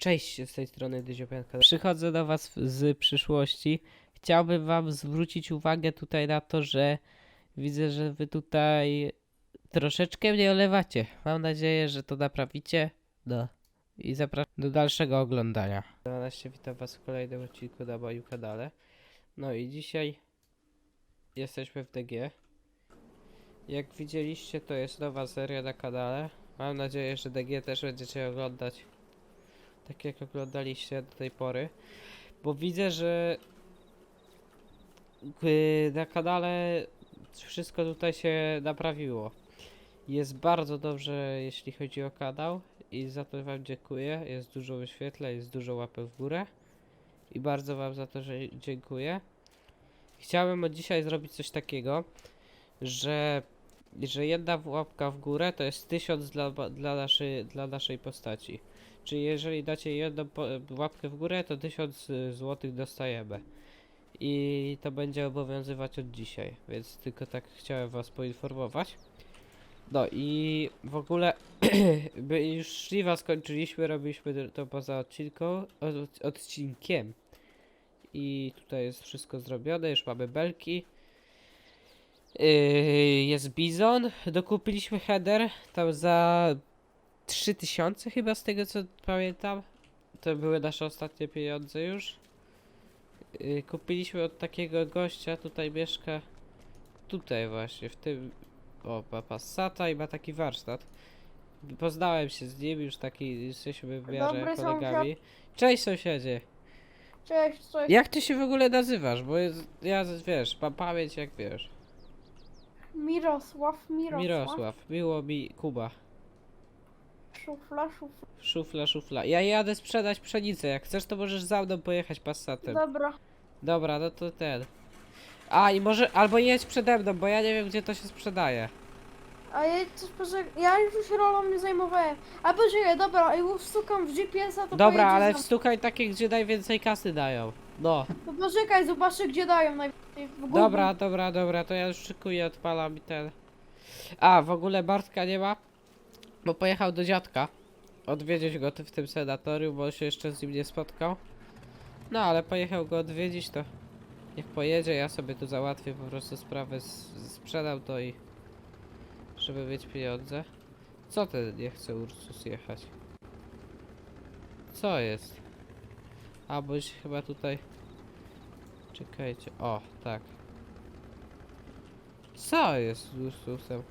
Cześć, z tej strony Dyziopianka. Przychodzę do was z przyszłości. Chciałbym wam zwrócić uwagę tutaj na to, że widzę, że wy tutaj troszeczkę mnie olewacie. Mam nadzieję, że to naprawicie. No. I zapraszam do dalszego oglądania. 12, witam was w kolejnym odcinku na moim kanale. No i dzisiaj jesteśmy w DG. Jak widzieliście, to jest nowa seria na kanale. Mam nadzieję, że DG też będziecie oglądać tak jak oglądaliście do tej pory. Bo widzę, że yy, na kanale wszystko tutaj się naprawiło. Jest bardzo dobrze, jeśli chodzi o kanał i za to wam dziękuję. Jest dużo wyświetleń, jest dużo łapek w górę i bardzo wam za to, że dziękuję. Chciałem od dzisiaj zrobić coś takiego, że że jedna łapka w górę to jest tysiąc dla, dla, naszej, dla naszej postaci. Czyli jeżeli dacie jedną łapkę w górę, to 1000 zł dostajemy. I to będzie obowiązywać od dzisiaj, więc tylko tak chciałem was poinformować. No i w ogóle my już szliwa skończyliśmy, robiliśmy to poza odcinką, od, odcinkiem. I tutaj jest wszystko zrobione, już mamy belki. Yy, jest bizon, dokupiliśmy header, tam za 3000 chyba z tego co pamiętam. To były nasze ostatnie pieniądze już. Yy, kupiliśmy od takiego gościa, tutaj mieszka. Tutaj właśnie, w tym. O, ma Passata i ma taki warsztat. Poznałem się z nim, już taki jesteśmy w miarę Dobry kolegami. Cześć sąsiedzie! Cześć, cześć. Jak ty się w ogóle nazywasz? Bo jest, ja wiesz, mam pamięć jak wiesz. Mirosław, Mirosław. Mirosław, miło mi Kuba. Szufla, szufla. Szufla, szufla. Ja jadę sprzedać pszenicę. Jak chcesz, to możesz za mną pojechać Passatem. Dobra. Dobra, no to ten. A i może, albo jedź przede mną, bo ja nie wiem, gdzie to się sprzedaje. A ja coś poczekaj, ja już się rolą nie zajmowałem. A poczekaj, dobra, i wstukam w GPS-a, to Dobra, pojedzie ale za- wstukaj takie, gdzie najwięcej kasy dają. No. To poczekaj, zobaczę gdzie dają najwięcej w Google. Dobra, dobra, dobra, to ja już szykuję, odpalam i ten. A, w ogóle Bartka nie ma, bo pojechał do dziadka. Odwiedzić go w tym senatorium, bo się jeszcze z nim nie spotkał. No, ale pojechał go odwiedzić, to niech pojedzie, ja sobie tu załatwię po prostu sprawę, sprzedam to i żeby mieć pieniądze. Co ten nie chce Ursus jechać? Co jest? A, bo się chyba tutaj... Czekajcie, o, tak. Co jest z Ursusem?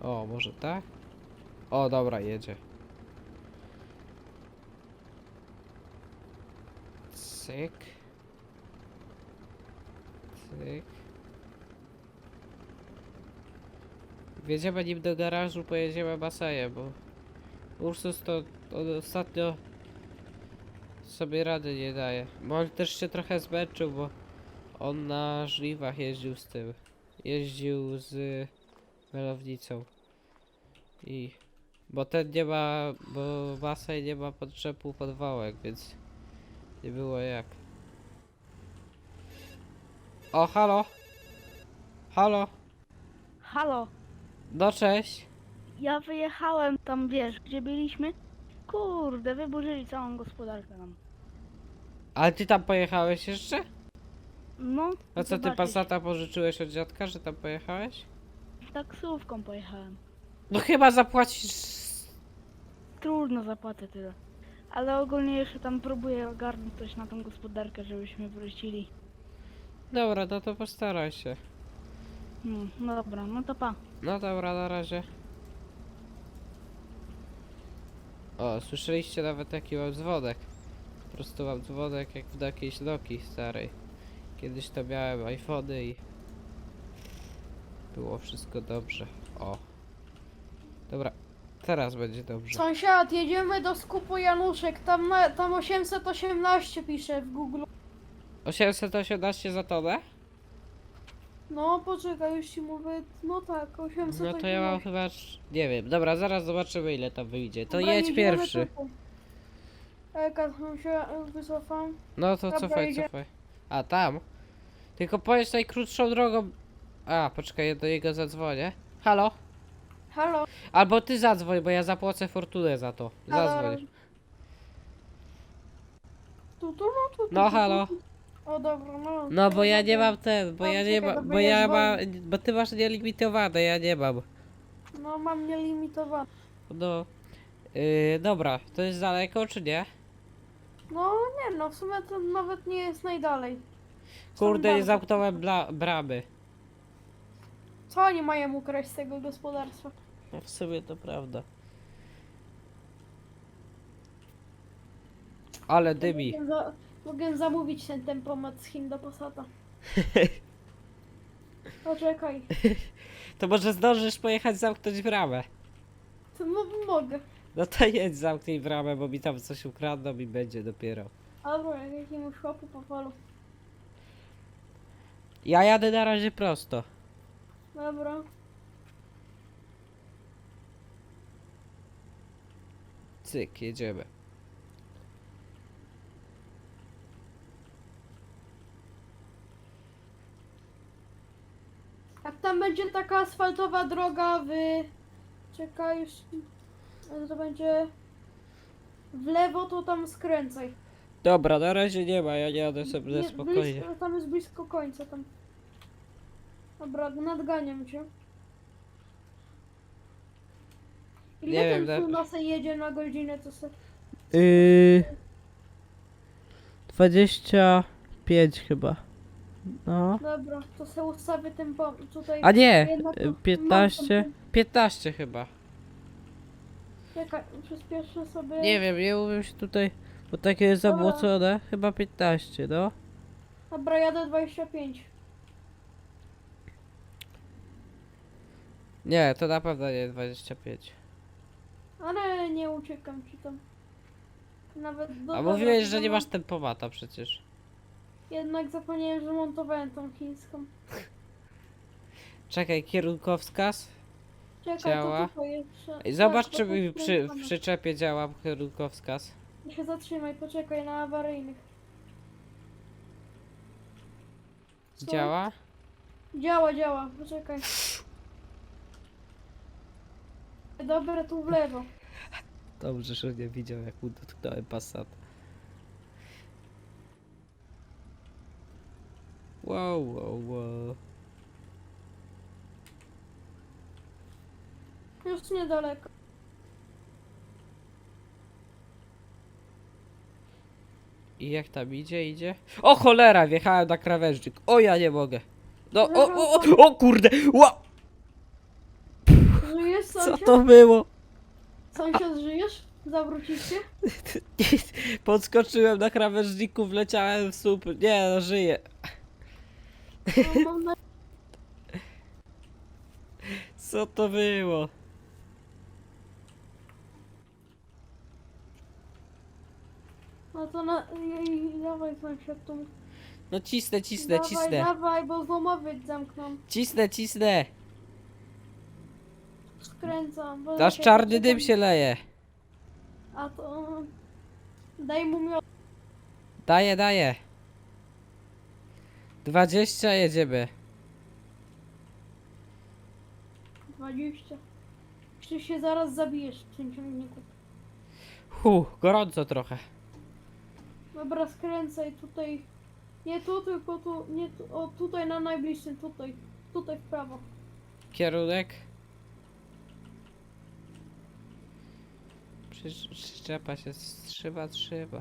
O, może tak? O, dobra, jedzie. Cyk. Cyk. Wjedziemy nim do garażu, pojedziemy basejem, bo Ursus to ostatnio sobie rady nie daje. Bo on też się trochę zmęczył, bo on na żniwach jeździł z tym. Jeździł z melownicą. I... Bo ten nie ma... Bo Basej nie ma podczepu podwałek, więc... Nie było jak. O, halo! Halo! Halo, No cześć! ja wyjechałem tam, wiesz, gdzie byliśmy? Kurde, wyburzyli całą gospodarkę nam. Ale ty tam pojechałeś jeszcze? No, A co ty. Passata pożyczyłeś od dziadka, że tam pojechałeś? Taksówką pojechałem. No chyba zapłacisz... Trudno zapłacę tyle. Ale ogólnie jeszcze tam próbuję ogarnąć coś na tą gospodarkę, żebyśmy wrócili. Dobra, no to postaraj się. Hmm, no dobra, no to pa. No dobra, na razie. O, słyszeliście nawet jaki mam dzwonek. Po prostu mam dzwonek jak w jakiejś Nokii starej. Kiedyś to miałem iPhony i... Było wszystko dobrze. O. Dobra, teraz będzie dobrze. Sąsiad, jedziemy do skupu Januszek, tam, na, tam 818 pisze w Google. 818 za tonę? No poczekaj, już ci mówię, no tak, 818. No to ja mam chyba... Nie wiem, dobra, zaraz zobaczymy ile tam wyjdzie. To Dobra, jedź jedziemy pierwszy. Eka, tam się e, wycofam. No to Dobra, cofaj, idzie. cofaj. A tam? Tylko pojedź najkrótszą drogą. A, poczekaj, ja do niego zadzwonię. Halo? Halo? Albo ty zadzwoń, bo ja zapłacę fortunę za to. Halo? Zadzwoń. tu, tu, tu, tu, No tu, halo. O dobra, no. No bo ja nie mam ten, bo No, ja nie czekaj, mam, bo bo ja ja mam, bo ty masz nielimitowane, ja nie mam. No mam nielimitowane. No. Yy, dobra, to jest daleko czy nie? No nie no, w sumie to nawet nie jest najdalej. Kurde, nie bardzo- zamknąłem bla- bramy. Co oni mają ukraść z tego gospodarstwa? No w sumie to prawda. Ale dymi. Mogę, za, mogę zamówić ten tempomat z Chin do Passata. Poczekaj, To może zdążysz pojechać zamknąć bramę. to mo- mogę. No to jedź zamknij bramę, bo mi tam coś ukradną i będzie dopiero. Albo jakiemuś chłopu po polu. Ja jadę na razie prosto. Dobra. Cyk, jedziemy. Jak tam będzie taka asfaltowa droga w... Czekaj już... To będzie... W lewo to tam skręcaj. Dobra, na razie nie ma, ja jadę sobie Nie, spokojnie. Blisko, tam jest blisko końca tam. Dobra, nadganiam cię. Ile Nie ten wiem, tu na- nas jedzie na godzinę, to se... Yy... 25 chyba. No. Dobra, to se ustawię ten pom... tutaj... A nie, Jednak y, mam 15. tam- 15 chyba. Czekaj, przyspieszę sobie... Nie wiem, nie umiem się tutaj, bo takie jest Dobra. zabłocone. Chyba 15, no. Dobra, jadę 25. Nie, to na pewno nie 25. Ale nie uciekam ci tam. Nawet do A mówiłeś, że nie masz tempomata przecież. Jednak zapomniałem, że montowałem tą chińską. Czekaj, kierunkowskaz. Czekaj, Działa. to jeszcze... Ej, Zobacz, tak, czy bo mi to przy, w przyczepie działa kierunkowskaz. się zatrzymaj, poczekaj na awaryjnych. Co? Działa? Działa, działa, poczekaj. Dobra, tu w lewo. Dobrze, że nie widział, jak mu dotknąłem Passat. Wow, wow, wow. Już niedaleko. I jak tam idzie, idzie? O cholera, wjechałem na krawężnik. O, ja nie mogę. No, o, o, o, o kurde! Ła! Co sąsiad? to było? Sąsiad, żyjesz? Zawrócić się? Podskoczyłem na krawężniku, wleciałem w słup. Nie, no żyję. No, mam na... Co to było? No to na... i- i- Dawaj sąsiad tu. No cisnę, cisnę, dawaj, cisnę. dawaj, bo złomowiec zamkną. Cisnę, cisnę. Skręcam. bo czekaj, czarny dym się leje. A to... Daj mu miot. Daję, daję. 20 jedziemy. 20. Czy się zaraz zabijesz w tym ciągniku. Hu, gorąco trochę. Dobra, skręcaj tutaj. Nie tu, tylko tu. Nie tu. O, tutaj na najbliższym, tutaj. Tutaj w prawo. Kierunek. Przy- Przyczepa się trzyma, trzyma.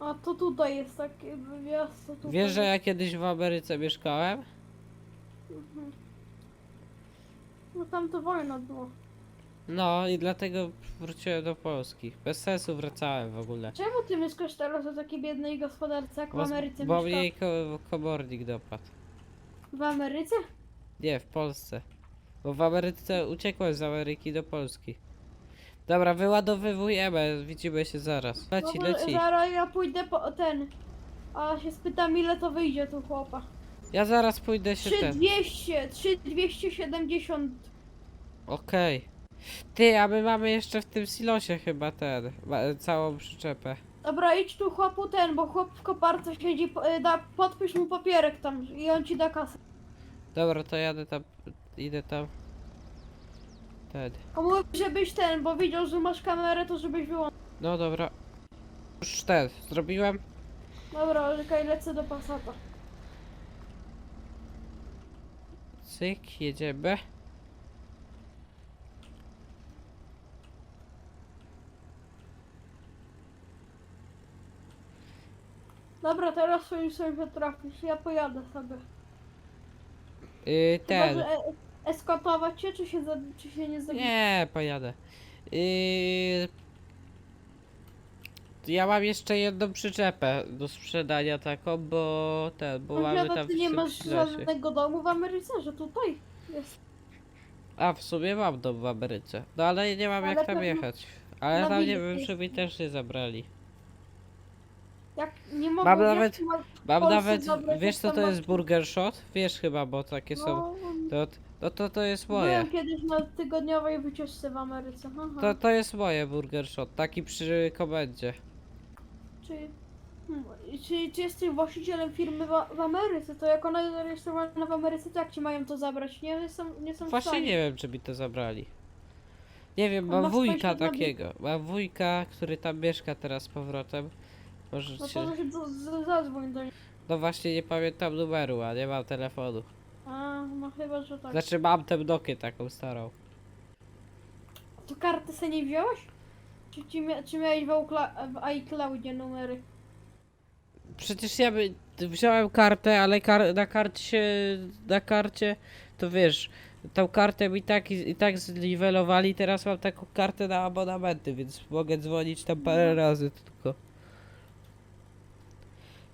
A to tutaj jest takie wyjazd. to tutaj Wiesz, że ja kiedyś w Ameryce mieszkałem? Mhm. No tam to wojna była. No i dlatego wróciłem do Polski. Bez sensu wracałem w ogóle. Czemu ty mieszkasz teraz w takiej biednej gospodarce jak w Ameryce bo mieszka? mnie ko komornik dopadł. W Ameryce? Nie, w Polsce. Bo w Ameryce uciekłem z Ameryki do Polski. Dobra, wyładowywujemy, widzimy się zaraz. Leci, to leci. Zaraz ja pójdę po ten. A się spytam ile to wyjdzie tu chłopa. Ja zaraz pójdę się ten. 3200, 3270. Okej. Ty, a my mamy jeszcze w tym silosie chyba ten, ma- całą przyczepę. Dobra, idź tu chłopu ten, bo chłop w koparce siedzi, po- y, da, podpisz mu papierek tam i on ci da kasę. Dobra, to jadę tam, idę tam. Ten. A mów, żebyś ten, bo widział, że masz kamerę, to żebyś wyłączył. No dobra. Już ten, zrobiłem. Dobra, czekaj, lecę do Passata. Cyk, jedziemy. Dobra, teraz swoim sobie trafisz, ja pojadę sobie. Yy, Chyba, ten. że e eskotować cię, czy się, za, czy się nie zabić? Nie, pojadę. Yy... Ja mam jeszcze jedną przyczepę do sprzedania taką, bo ten, bo mamy Sąsiada, tam ty nie masz żadnego domu w Ameryce, że tutaj jest. A w sumie mam dom w Ameryce. No ale nie mam Ale jak tam pewno jechać. Ale na tam nie wiem, czy mi też nie zabrali. Jak nie mogą Mam nawet- Mam Polsce nawet, wiesz co to jest burger shot? Wiesz chyba, bo takie są. No, To, no to to jest moje. byłem kiedyś na tygodniowej wycieczce w Ameryce. Aha. To, to jest moje burger shot, taki przy komendzie. Czy, hmm, czy, czy jesteś właścicielem firmy w, w Ameryce? To jak ona jest zarejestrowana w Ameryce, to jak ci mają to zabrać? Nie są, nie są Właśnie nie wiem, czy mi to zabrali. Nie wiem, A mam masz wujka takiego. Mam wujka, który tam mieszka teraz z powrotem. No Możecie... to się z- z- zadzwoń do niej. No właśnie nie pamiętam numeru, a nie mam telefonu. A, no chyba, że tak. Znaczy mam tę Nokię taką starą. To kartę sobie nie wziąłeś? Czy, czy, mia, czy miałeś w, w iCloudzie numery? Przecież ja by... wziąłem kartę, ale kar... na karcie się... na karcie to wiesz... Tą kartę mi tak i, i tak zniwelowali, teraz mam taką kartę na abonamenty, więc mogę dzwonić tam parę razy tylko.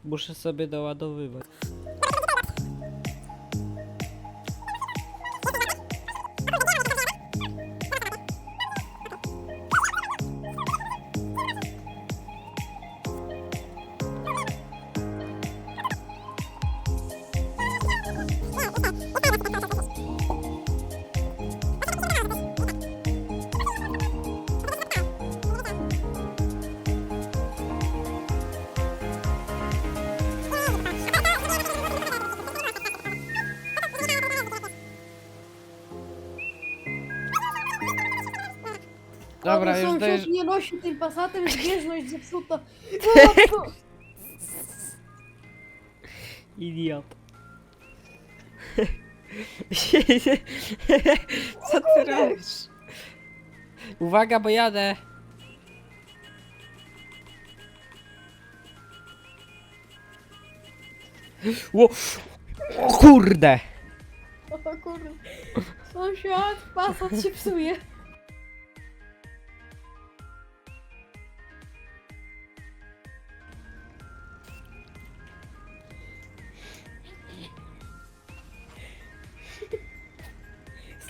Muszę sobie doładowywać. Dobra, już sąsiad dajesz... nie nosi tym pasatem, zbieżność zepsuta. O, to- Idiot. Co ty robisz? Uwaga, bo jadę. O, o kurde! O kurde. Sąsiad, pasat się psuje.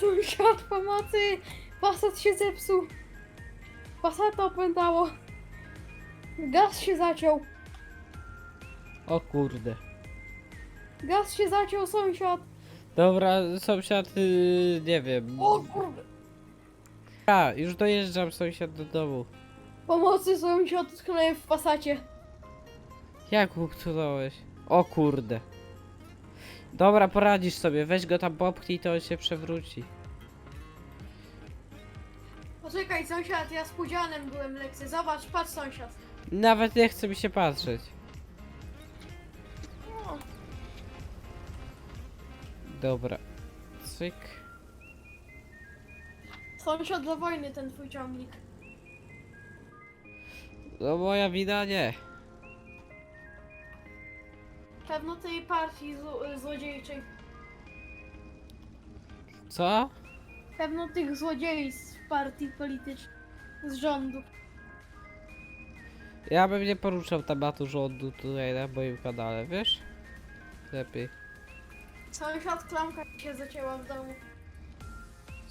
Sąsiad, pomocy! Pasat się zepsuł. Pasata opętało. Gaz się zaciął. O kurde. Gaz się zaciął, sąsiad. Dobra, sąsiad, yy, nie wiem. O kurde. A, już dojeżdżam sąsiad do domu. Pomocy, sąsiad, utknąłem w pasacie. Jak utknąłeś? O kurde. Dobra, poradzisz sobie, weź go tam popchnij, to on się przewróci. Poczekaj, sąsiad, ja z pudzianem byłem lekcję. Zobacz, patrz, sąsiad. Nawet nie chce mi się patrzeć. O, Dobra. Cyk. Sąsiad do wojny ten twój ciągnik. No moja wina nie. Pewno tej partii zło- złodziejczej. Co? Pewno tych złodziei z partii politycznej. Z rządu. Ja bym nie poruszał tematu rządu tutaj na moim kanale, wiesz? Lepiej. Sąsiad klamka się zacięła w domu.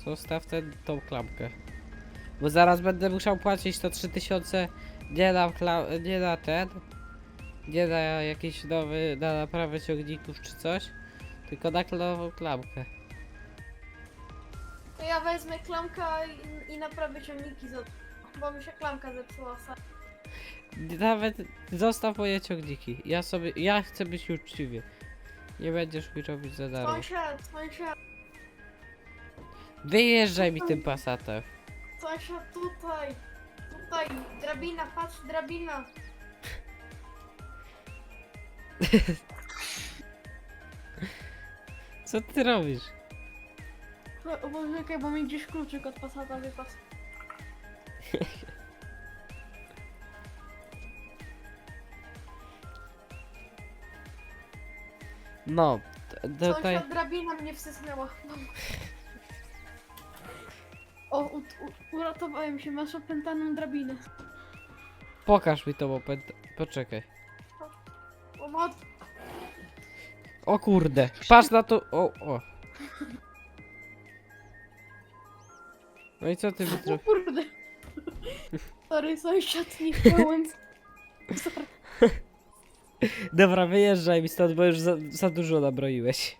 Zostaw ten, tą klamkę. Bo zaraz będę musiał płacić to 3000 nie na, kla- nie na ten, nie na jakiś nowy, na naprawę ciągników czy coś, tylko na nową klamkę. Ja wezmę klamkę i, i naprawię ciągniki, za... bo mi się klamka zepsuła. Nawet zostaw moje ciągniki. Ja sobie, ja chcę być uczciwy. Nie będziesz mi robić za darmo. Sąsiad, sąsiad, Wyjeżdżaj mi tym pasatem. sąsiad tutaj. Tutaj, drabina, patrz, drabina. Co ty robisz? No, bo bo mi gdzieś kluczyk od Passata wypadł. No, t- tutaj... Sąsiad drabina mnie wsysnęła. O, u, u, uratowałem się, masz opętaną drabinę. Pokaż mi tą opęt... Poczekaj. O. O kurde, patrz na to... O, o. No i co ty o wytro... kurde. Sorry, sąsiad, nie chciałem. Sorry. Dobra, wyjeżdżaj mi stąd, bo już za, za dużo nabroiłeś.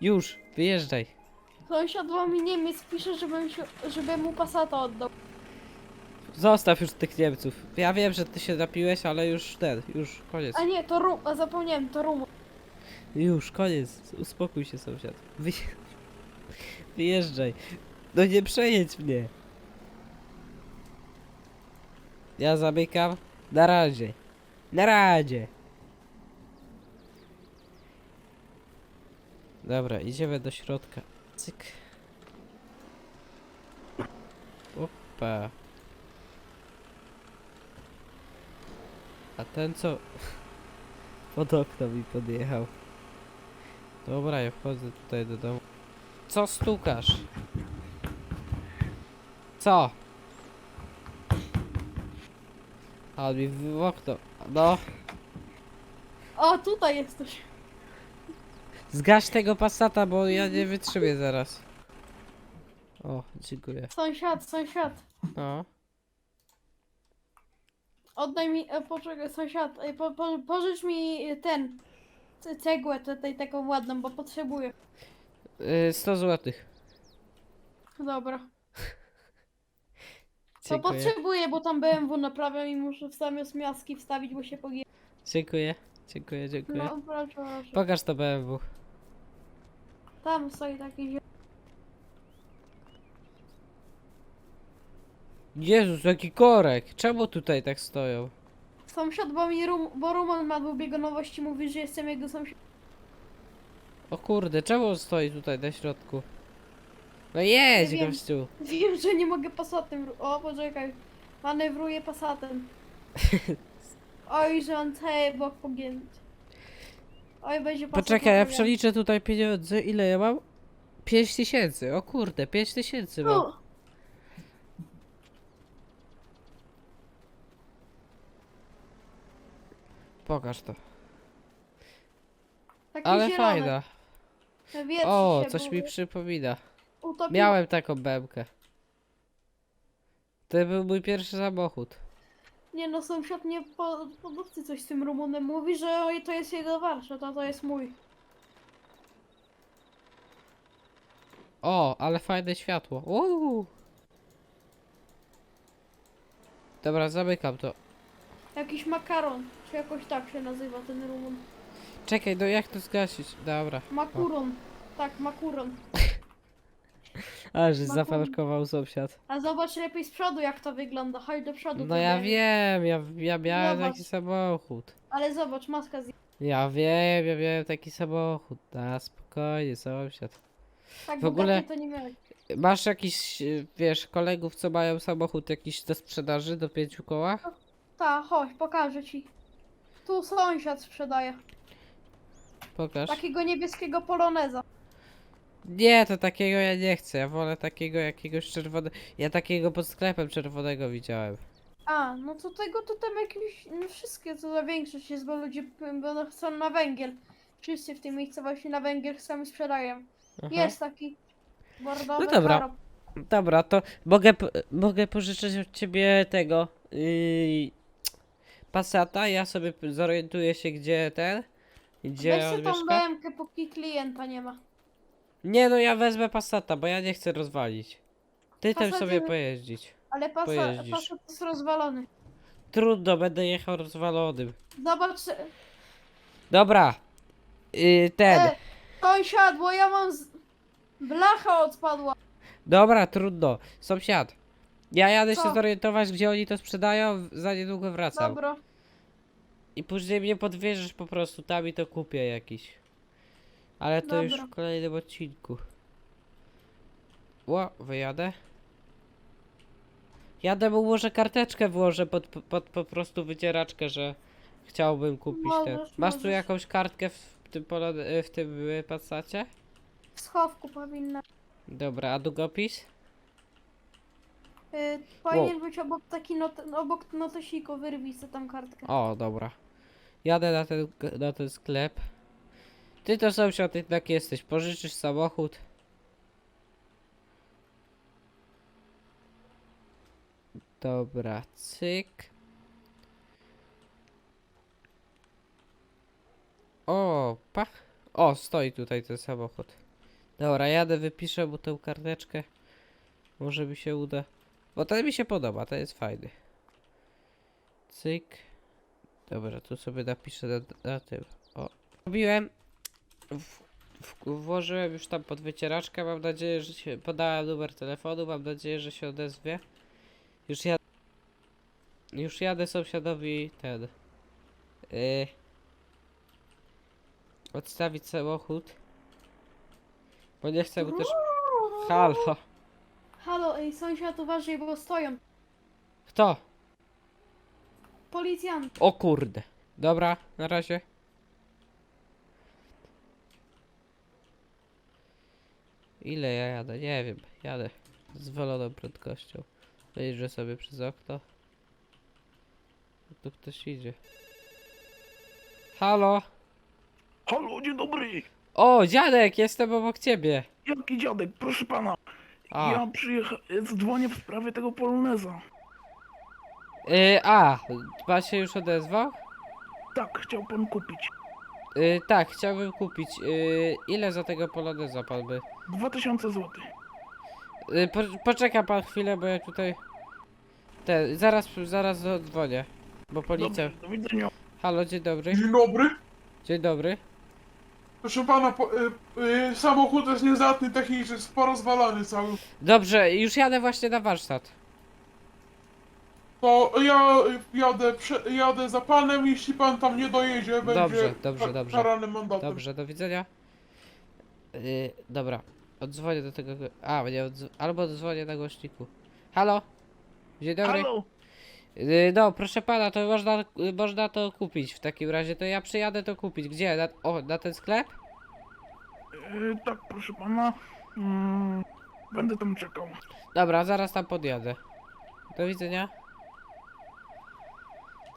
Już, wyjeżdżaj. Sąsiad bo mi Niemiec pisze, żebym, się, żebym mu Passata oddał. Zostaw już tych Niemców. Ja wiem, że ty się napiłeś, ale już ten, już koniec. A nie, to rum, a zapomniałem, to rum. Już, koniec. Uspokój się, sąsiad. Wy... Wyjeżdżaj. No nie przejedź mnie. Ja zamykam. Na razie. Na razie. Dobra, idziemy do środka. Cyk. Opa. A ten co? Pod okno mi podjechał. Dobra, ja wchodzę tutaj do domu. Co stukasz? Co? A on mi w okno. No, O, tutaj jesteś. zgaś tego pasata, bo ja nie wytrzymię zaraz. O, dziękuję. Sąsiad, sąsiad. No. Oddaj mi, e, poczekaj, sąsiad, e, po, po, pożycz mi ten, ce- cegłę tutaj taką ładną, bo potrzebuję. Yy, 100 złotych. Dobra. To Dziękuję. potrzebuję, bo tam BMW naprawiam i muszę w same miaski wstawić, bo się pogię. Dziękuję. Dziękuję, dziękuję. No, proszę, proszę. Pokaż to BMW. Tam stoi taki. Jezus, jaki korek. Czemu tutaj tak stoją? Sąsiad, bo mi rum, bo Roman ma biegonowości, mówi, że jestem jego sąsiad. O kurde, czemu on stoi tutaj na środku? No jedź, Nie wiem. gościu. Wiem, że nie mogę pasatem. ru- O, poczekaj. Manewruję pasatem. Oj, że on cały bok pogięty. Oj, będzie pasat Poczekaj, ja przeliczę tutaj pieniądze. Ile ja mam? 5 tysięcy. O kurde, 5 tysięcy mam. O, Pokaż to. Takie Ale zielone. fajna. Wietrzy O, się, coś mi przypomina. Miałem taką bębkę. To był mój pierwszy samochód. Nie no, sąsiad nie po, podobcy coś z tym Rumunem mówi, że oj, to jest jego warsztat, a to jest mój. O, ale fajne światło. Uuu. Dobra, zamykam to. Jakiś makaron, czy jakoś tak się nazywa ten Rumun. Czekaj, no jak to zgasić? Dobra. Makuron. Tak, makuron. A, że zafarkował sąsiad. A zobacz lepiej z przodu jak to wygląda. Chodź do przodu. No ja wiem, ja, ja miałem Zobacz. taki samochód. Ale zobacz, maska z... Ja wiem, ja miałem taki samochód. Na spokojnie, sąsiad. Tak, W ogóle- to nie miałeś. Masz jakiś, y, wiesz, kolegów, co mają samochód jakiś do sprzedaży do pięciu kołach? Ta, chodź, pokażę ci. Tu sąsiad sprzedaje. Pokaż. Takiego niebieskiego poloneza. Nie, to takiego ja nie chcę. Ja wolę takiego jakiegoś czerwonego. Ja takiego pod sklepem czerwonego widziałem. A, no to tego to tam jakieś, no wszystkie co za większość jest, bo ludzie no chcą na węgiel. Wszyscy w tej miejscowości na węgiel sami sprzedają. Aha. Jest taki bordowy No dobra. karop. Dobra, to mogę, po- mogę pożyczyć od ciebie tego. Yy, Passata. Ja sobie p- zorientuję się, gdzie ten. Gdzie Weź on tą mieszka. BM-kę, póki klienta nie ma. Nie, no ja wezmę Passata, bo ja nie chcę rozwalić. Ty Passat sobie jest- pojeździć. Ale pasa, Pojeździsz. jest rozwalony. Trudno, będę jechał rozwalonym. Zobacz, Dobra. Yy, ten. e, sąsiad, bo ja mam z... Blacha odpadła. Dobra, trudno. Sąsiad. Ja jadę się Co? zorientować, gdzie oni to sprzedają, w- za niedługo wracam. Dobra. I później mnie podwieziesz po prostu tam i to kupię jakiś. Ale to już Dobra. w kolejnym odcinku. Ło, wyjadę. Jadę mu może karteczkę włożę pod, pod po prostu wycieraczkę, że chciałbym kupić ten. Możesz, Masz tu możesz. jakąś kartkę w tym, polo, w tym y, Passacie? W schowku powinna. Dobra, a długopis? Y, powinien być obok taki not, obok notesiku, wyrwij sobie tam kartkę. O, dobra. Jadę na ten, na ten sklep. Ty to sąsiad jednak jesteś. Pożyczysz samochód. Dobra, cyk. O, pach. O, stoi tutaj ten samochód. Dobra, jadę, wypiszę mu tę karteczkę. Może mi się uda. Bo ten mi się podoba, to jest fajny. Cyk. Dobra, tu sobie napiszę na, na tym. O. Robiłem. W, w, włożyłem już tam pod wycieraczkę. Mam nadzieję, że się. Podałem numer telefonu. Mam nadzieję, że się odezwie. Już jadę. Już jadę sąsiadowi ten. Yy, odstawić samochód. Bo nie chcę mu też. Halo. Halo, ej, sąsiad, uważaj, bo stoją. Kto? Policjant. O kurde. Dobra, na razie. Ile ja jadę? Nie wiem. Jadę z zwoloną prędkością. Wyjeżdżę sobie przez okno. Tu ktoś idzie. Halo? Halo, dzień dobry. O, dziadek, jestem obok ciebie. Jaki dziadek, proszę pana. A, Ja przyjechałem, dzwonię w sprawie tego poloneza. Y, a, pan się już odezwał? Tak, chciał pan kupić. Y, tak, chciałbym kupić. Y, ile za tego poloneza pan by? 2000 zł. Y, po, poczeka pan chwilę, bo ja tutaj. Te, zaraz, zaraz dzwonię. Bo policja. Dobrze, do widzenia. Halo, dzień dobry. Dzień dobry. Dzień dobry. Proszę pana, po, y, y, samochód jest niezdatny technicznie, jest porozwalany cały. Dobrze, już jadę właśnie na warsztat. To ja jadę, prze, jadę za panem, jeśli pan tam nie dojedzie, będzie Dobrze, dobrze, ka- dobrze. karany mandatem. Dobrze, do widzenia. Yy, dobra, odzwonię do tego. go- A, nie, odzw- albo odzwonię na głośniku. Halo? Dzień dobry. Halo, Yy, no, proszę pana, to można, y, można to kupić w takim razie. To ja przyjadę to kupić. Gdzie? Na, o, na ten sklep? y, tak, proszę pana. Mm, będę tam czekał. Dobra, zaraz tam podjadę. Do widzenia.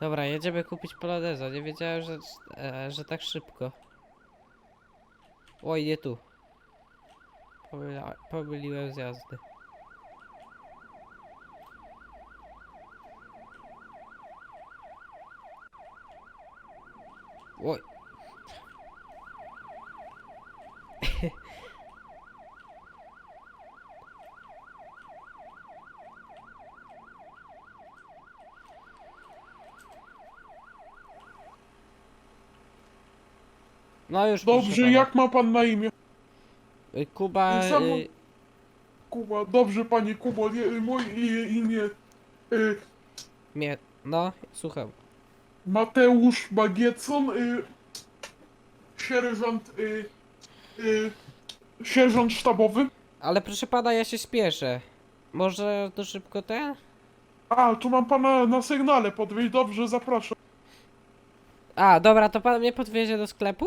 Dobra, jedziemy kupić poloneza. Nie wiedziałem, że, e, że tak szybko. Oj, nie tu. Pomyla, pomyliłem zjazdy. Oj. No już proszę Dobrze, pana. jak ma pan na imię? Y, Kuba. I samo- Y, Kuba, dobrze panie Kubo, nie, y, moje i- imię y. No, słucham. Mateusz Bagiecon, y, sierżant, y, y, sierżant sztabowy. Ale proszę pana, ja się spieszę. Może to szybko ten? A, tu mam pana na sygnale podwieźć, dobrze, zapraszam. A, dobra, to pan mnie podwiezie do sklepu?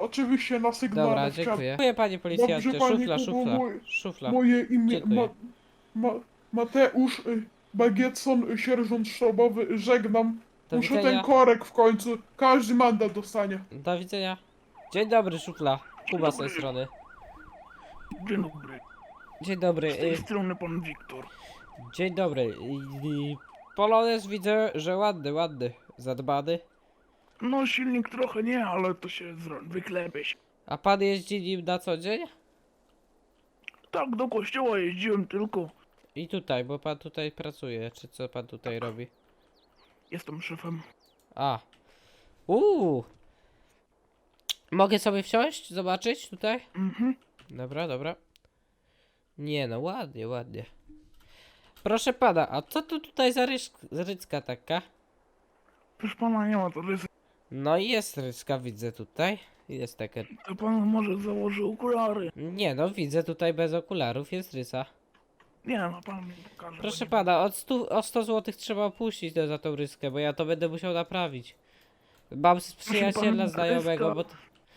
Oczywiście na sygnale. Dobra, dziękuję. Dziękuję panie policjancie. Dobrze, panie Szufla, Kubo, szufla. mój- Szufla. Moje imię ma, Dziękuję. ma, Mateusz y, Bagietson, y, sierżant sztabowy, żegnam. Do Muszę widzenia. ten korek w końcu, każdy mandat dostanie. Do widzenia. Dzień dobry, szufla. Kuba z tej strony. Dzień dobry. Dzień dobry. Z tej Y, strony pan Wiktor. dzień dobry. Y, y, Polonez widzę, że ładny, ładny. Zadbany. No, silnik trochę nie, ale to się zro- się. A pan jeździ nim na co dzień? Tak, do kościoła jeździłem tylko. I tutaj, bo pan tutaj pracuje. Czy co pan tutaj robi? Jestem szefem. A. Uuu. Mogę sobie wsiąść? Zobaczyć tutaj? Mhm. Dobra, dobra. Nie no, ładnie, ładnie. Proszę pana, a co tu tutaj za ryż, rycka taka? Proszę pana, nie ma to rysy. No i jest ryska, widzę tutaj. Jest takie. To pan może założy okulary. Nie no, widzę tutaj bez okularów, jest rysa. Nie no, pan mi pokaże. Proszę bo pana, od stu, o 100 zł trzeba opuścić to za tą ryskę, bo ja to będę musiał naprawić. Mam z przyjaciela pana, znajomego, ryska- bo...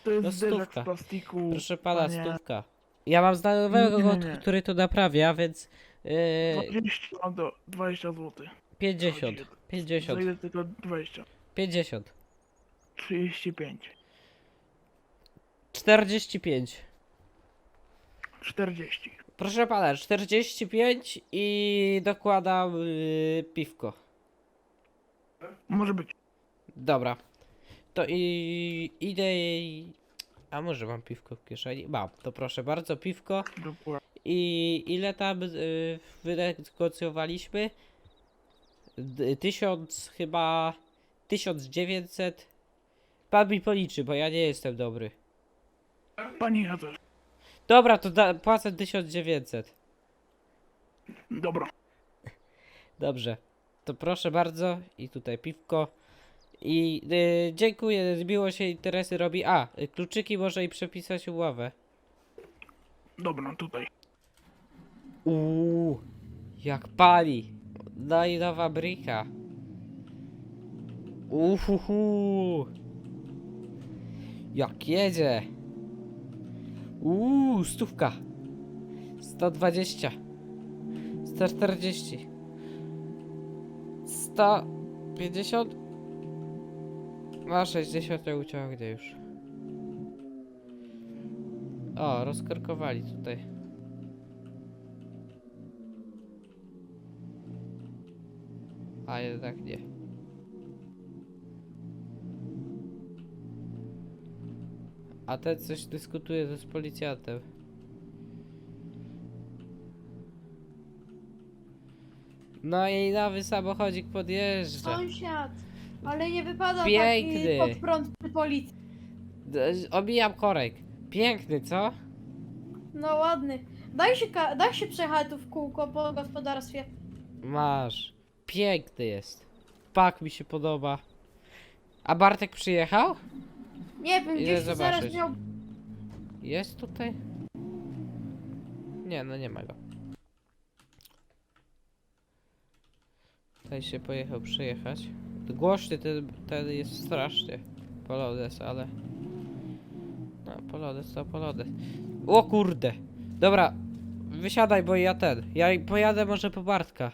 To jest no zderzak stówka. z plastiku. Proszę pana, panie. stówka. Ja mam znajomego, Nie, nie, nie. który to naprawia, więc... Yy, 20 do 20 zł. 50, Za 50, ile tylko 20? 50, 35. 45. 40. Proszę pana, 45 i dokładam yy, piwko. Może być. Dobra. To i idę i... A może mam piwko w kieszeni? Mam, to proszę bardzo, piwko. Dokładnie. I ile tam y, wynegocjowaliśmy? D- Tysiąc chyba... 1900... Pan mi policzy, bo ja nie jestem dobry. Pani też. Dobra, to da, płacę 1900. Dobra. Dobrze. To proszę bardzo i tutaj piwko. I y, dziękuję, miło się interesy robi. A, y, kluczyki może i przepisać umowę. Dobra, tutaj. Uuu, jak pali. No i nowa bryka. Uhuhu. Jak jedzie. Uuu, stówka. 120. 140. 150. Ma 60 nie uciągnie już. O, rozkorkowali tutaj. A jednak nie. A ten coś dyskutuje ze z policjantem. No i nowy samochodzik podjeżdża. Sąsiad. Ale nie wypada Piękny. tak y, pod prąd przy policji. D- Omijam korek. Piękny, co? No ładny. Daj się, ka- daj się przejechać tu w kółko po gospodarstwie. Masz. Piękny jest. Pak mi się podoba. A Bartek przyjechał? Nie wiem, Idę gdzieś tu zaraz zobaczyć. miał... Jest tutaj? Nie, no nie ma go. Tutaj się pojechał przyjechać. Głośny ten, ten jest strasznie. Polodes, ale... No, Polodes to Polodes. O kurde! Dobra, wysiadaj, bo ja ten. Ja pojadę może po Bartka.